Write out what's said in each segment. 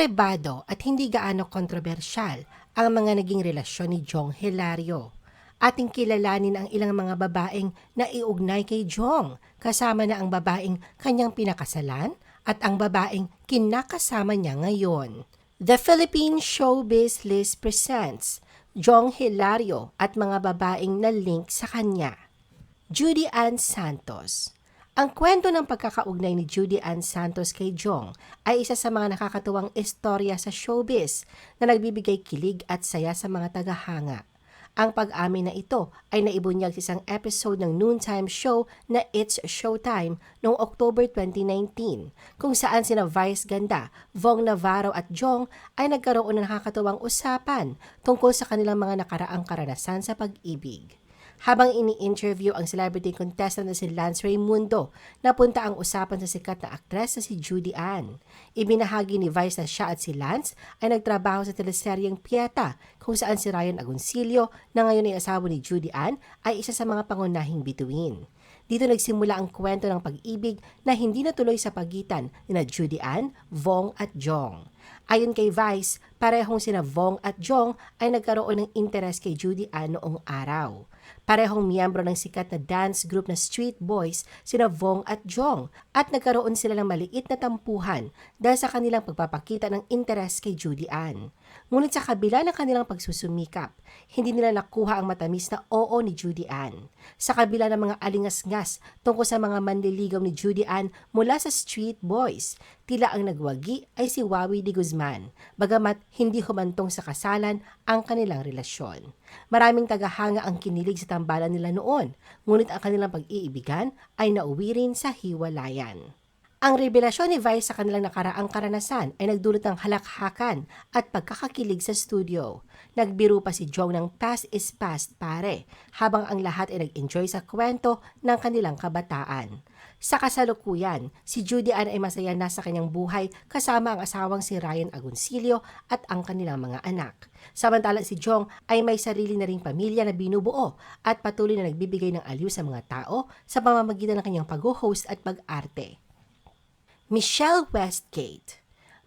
Prebado at hindi gaano kontrobersyal ang mga naging relasyon ni Jong Hilario. Ating kilalanin ang ilang mga babaeng na iugnay kay Jong, kasama na ang babaeng kanyang pinakasalan at ang babaeng kinakasama niya ngayon. The Philippine Showbiz List presents Jong Hilario at mga babaeng na link sa kanya. Judy Ann Santos ang kwento ng pagkakaugnay ni Judy Ann Santos kay Jong ay isa sa mga nakakatuwang istorya sa showbiz na nagbibigay kilig at saya sa mga tagahanga. Ang pag-amin na ito ay naibunyag sa isang episode ng noontime show na It's Showtime noong October 2019 kung saan sina Vice Ganda, Vong Navarro at Jong ay nagkaroon ng nakakatuwang usapan tungkol sa kanilang mga nakaraang karanasan sa pag-ibig. Habang ini-interview ang celebrity contestant na si Lance Raimundo, napunta ang usapan sa sikat na aktres na si Judy Ann. Ibinahagi ni Vice na siya at si Lance ay nagtrabaho sa teleseryeng Pieta kung saan si Ryan Agoncillo na ngayon ay asawa ni Judy Ann ay isa sa mga pangunahing bituin. Dito nagsimula ang kwento ng pag-ibig na hindi natuloy sa pagitan ni na Judy Ann, Vong at Jong. Ayon kay Vice, parehong sina Vong at Jong ay nagkaroon ng interes kay Judy Ann noong araw. Parehong miyembro ng sikat na dance group na Street Boys sina Vong at Jong at nagkaroon sila ng maliit na tampuhan dahil sa kanilang pagpapakita ng interes kay Judy Ann. Ngunit sa kabila ng kanilang pagsusumikap, hindi nila nakuha ang matamis na oo ni Judy Ann. Sa kabila ng mga alingas-ngas tungkol sa mga manliligaw ni Judy Ann mula sa Street Boys, tila ang nagwagi ay si Wawi de Guzman, bagamat hindi humantong sa kasalan ang kanilang relasyon. Maraming tagahanga ang kinilig sa tambalan nila noon, ngunit ang kanilang pag-iibigan ay nauwi rin sa hiwalayan. Ang revelasyon ni Vice sa kanilang nakaraang karanasan ay nagdulot ng halakhakan at pagkakakilig sa studio. Nagbiro pa si Jong ng past is past pare, habang ang lahat ay nag-enjoy sa kwento ng kanilang kabataan. Sa kasalukuyan, si Judy Ann ay masaya na sa kanyang buhay kasama ang asawang si Ryan Agoncillo at ang kanilang mga anak. Samantalang si Jong ay may sarili na ring pamilya na binubuo at patuloy na nagbibigay ng aliw sa mga tao sa pamamagitan ng kanyang pag-host at pag-arte. Michelle Westgate.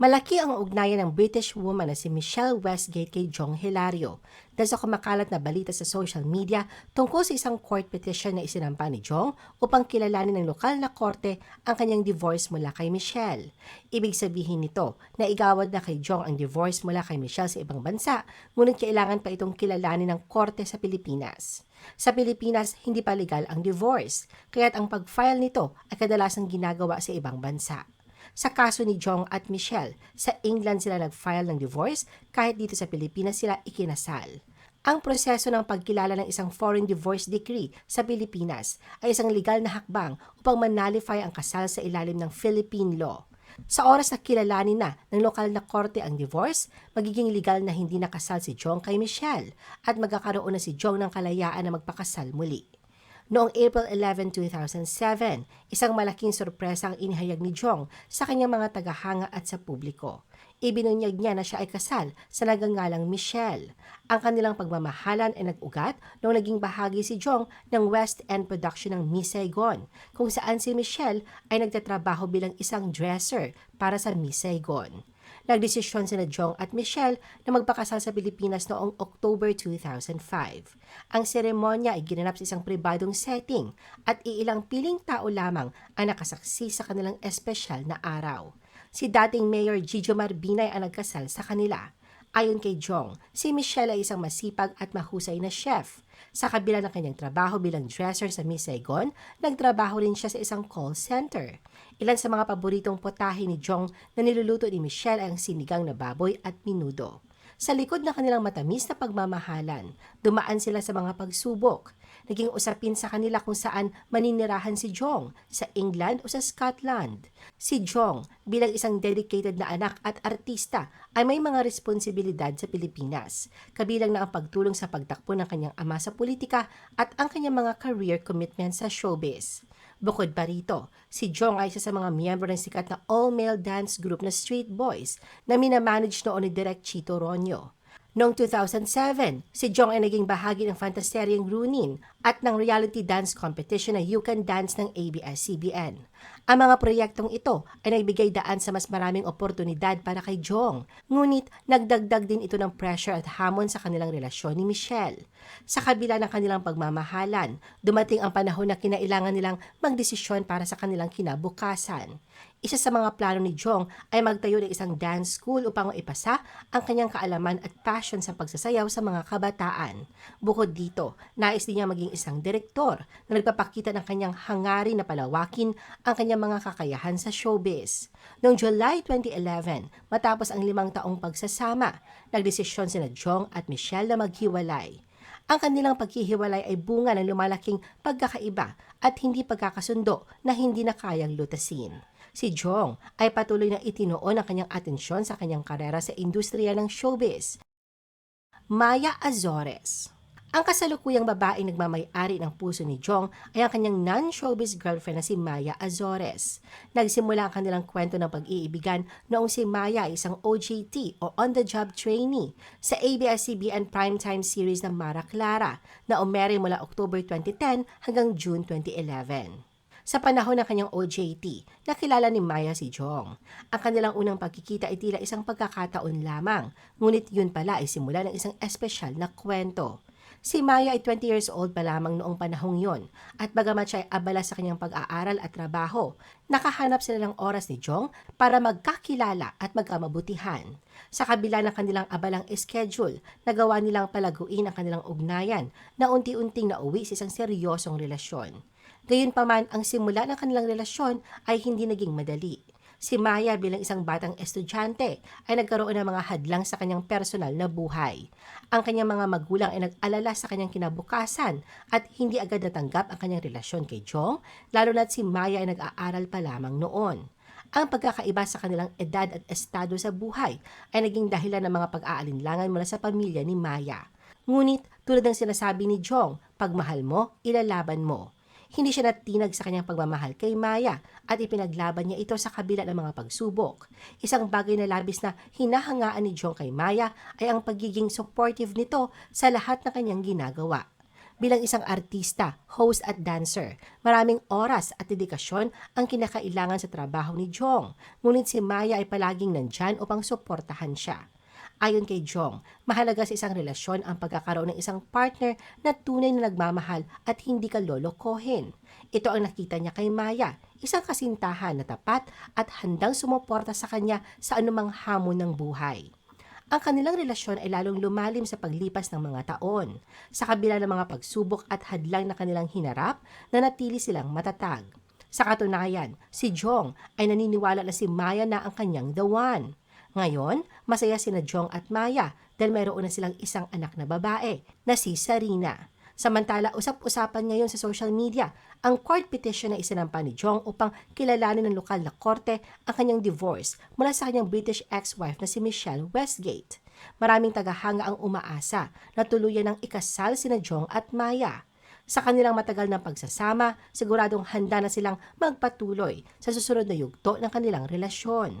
Malaki ang ugnayan ng British woman na si Michelle Westgate kay Jong Hilario dahil sa kumakalat na balita sa social media tungkol sa isang court petition na isinampa ni Jong upang kilalanin ng lokal na korte ang kanyang divorce mula kay Michelle. Ibig sabihin nito na igawad na kay Jong ang divorce mula kay Michelle sa ibang bansa, ngunit kailangan pa itong kilalanin ng korte sa Pilipinas. Sa Pilipinas, hindi pa legal ang divorce, kaya't ang pag-file nito ay kadalasang ginagawa sa ibang bansa. Sa kaso ni Jong at Michelle, sa England sila nag-file ng divorce kahit dito sa Pilipinas sila ikinasal. Ang proseso ng pagkilala ng isang foreign divorce decree sa Pilipinas ay isang legal na hakbang upang manalify ang kasal sa ilalim ng Philippine law. Sa oras na kilalanin na ng lokal na korte ang divorce, magiging legal na hindi nakasal si Jong kay Michelle at magkakaroon na si Jong ng kalayaan na magpakasal muli. Noong April 11, 2007, isang malaking sorpresa ang inihayag ni Jong sa kanyang mga tagahanga at sa publiko. Ibinunyag niya na siya ay kasal sa nagangalang Michelle. Ang kanilang pagmamahalan ay nag-ugat noong naging bahagi si Jong ng West End production ng Miss Saigon, kung saan si Michelle ay nagtatrabaho bilang isang dresser para sa Miss Saigon. Nagdesisyon sina Jong at Michelle na magpakasal sa Pilipinas noong October 2005. Ang seremonya ay ginanap sa isang pribadong setting at iilang piling tao lamang ang nakasaksi sa kanilang espesyal na araw. Si dating Mayor Gigi Marbinay ang nagkasal sa kanila. Ayon kay Jong, si Michelle ay isang masipag at mahusay na chef. Sa kabila ng kanyang trabaho bilang dresser sa Miss Saigon, nagtrabaho rin siya sa isang call center. Ilan sa mga paboritong potahe ni Jong na niluluto ni Michelle ay ang sinigang na baboy at minudo. Sa likod ng kanilang matamis na pagmamahalan, dumaan sila sa mga pagsubok. Naging usapin sa kanila kung saan maninirahan si Jong, sa England o sa Scotland. Si Jong, bilang isang dedicated na anak at artista, ay may mga responsibilidad sa Pilipinas, kabilang na ang pagtulong sa pagtakbo ng kanyang ama sa politika at ang kanyang mga career commitments sa showbiz. Bukod pa rito, si Jong ay isa sa mga miyembro ng sikat na all-male dance group na Street Boys na minamanage noon ni Direk Chito Ronyo. Noong 2007, si Jong ay naging bahagi ng fantaseryeng Runin, at ng reality dance competition na You Can Dance ng ABS-CBN. Ang mga proyektong ito ay nagbigay daan sa mas maraming oportunidad para kay Jong. Ngunit nagdagdag din ito ng pressure at hamon sa kanilang relasyon ni Michelle. Sa kabila ng kanilang pagmamahalan, dumating ang panahon na kinailangan nilang magdesisyon para sa kanilang kinabukasan. Isa sa mga plano ni Jong ay magtayo ng isang dance school upang maipasa ang kanyang kaalaman at passion sa pagsasayaw sa mga kabataan. Bukod dito, nais din niya maging isang direktor na nagpapakita ng kanyang hangarin na palawakin ang kanyang mga kakayahan sa showbiz. Noong July 2011, matapos ang limang taong pagsasama, nagdesisyon sina Jong at Michelle na maghiwalay. Ang kanilang paghihiwalay ay bunga ng lumalaking pagkakaiba at hindi pagkakasundo na hindi na kayang lutasin. Si Jong ay patuloy na itinoon ang kanyang atensyon sa kanyang karera sa industriya ng showbiz. Maya Azores Ang kasalukuyang babaeng nagmamay-ari ng puso ni Jong ay ang kanyang non-showbiz girlfriend na si Maya Azores. Nagsimula ang kanilang kwento ng pag-iibigan noong si Maya ay isang OJT o on-the-job trainee sa ABS-CBN primetime series ng Mara Clara na umere mula October 2010 hanggang June 2011. Sa panahon ng kanyang OJT, nakilala ni Maya si Jong. Ang kanilang unang pagkikita ay tila isang pagkakataon lamang, ngunit yun pala ay simula ng isang espesyal na kwento. Si Maya ay 20 years old pa lamang noong panahong yon at bagamat siya ay abala sa kanyang pag-aaral at trabaho, nakahanap sila ng oras ni Jong para magkakilala at magkamabutihan. Sa kabila ng kanilang abalang schedule, nagawa nilang palaguin ang kanilang ugnayan na unti-unting nauwi sa isang seryosong relasyon. Gayunpaman, ang simula ng kanilang relasyon ay hindi naging madali. Si Maya bilang isang batang estudyante ay nagkaroon ng mga hadlang sa kanyang personal na buhay. Ang kanyang mga magulang ay nag-alala sa kanyang kinabukasan at hindi agad natanggap ang kanyang relasyon kay Jong, lalo na't si Maya ay nag-aaral pa lamang noon. Ang pagkakaiba sa kanilang edad at estado sa buhay ay naging dahilan ng mga pag-aalinlangan mula sa pamilya ni Maya. Ngunit tulad ng sinasabi ni Jong, pagmahal mo, ilalaban mo. Hindi siya natinag sa kanyang pagmamahal kay Maya at ipinaglaban niya ito sa kabila ng mga pagsubok. Isang bagay na labis na hinahangaan ni Jong kay Maya ay ang pagiging supportive nito sa lahat ng kanyang ginagawa. Bilang isang artista, host at dancer, maraming oras at dedikasyon ang kinakailangan sa trabaho ni Jong. Ngunit si Maya ay palaging nandyan upang suportahan siya. Ayon kay Jong, mahalaga sa isang relasyon ang pagkakaroon ng isang partner na tunay na nagmamahal at hindi ka lolokohin. Ito ang nakita niya kay Maya, isang kasintahan na tapat at handang sumuporta sa kanya sa anumang hamon ng buhay. Ang kanilang relasyon ay lalong lumalim sa paglipas ng mga taon. Sa kabila ng mga pagsubok at hadlang na kanilang hinarap, nanatili silang matatag. Sa katunayan, si Jong ay naniniwala na si Maya na ang kanyang the one. Ngayon, masaya sina Jong at Maya dahil mayroon na silang isang anak na babae na si Sarina. Samantala, usap-usapan ngayon sa social media ang court petition na isinampa ni Jong upang kilalanin ng lokal na korte ang kanyang divorce mula sa kanyang British ex-wife na si Michelle Westgate. Maraming tagahanga ang umaasa na tuluyan ng ikasal sina Jong at Maya. Sa kanilang matagal na pagsasama, siguradong handa na silang magpatuloy sa susunod na yugto ng kanilang relasyon.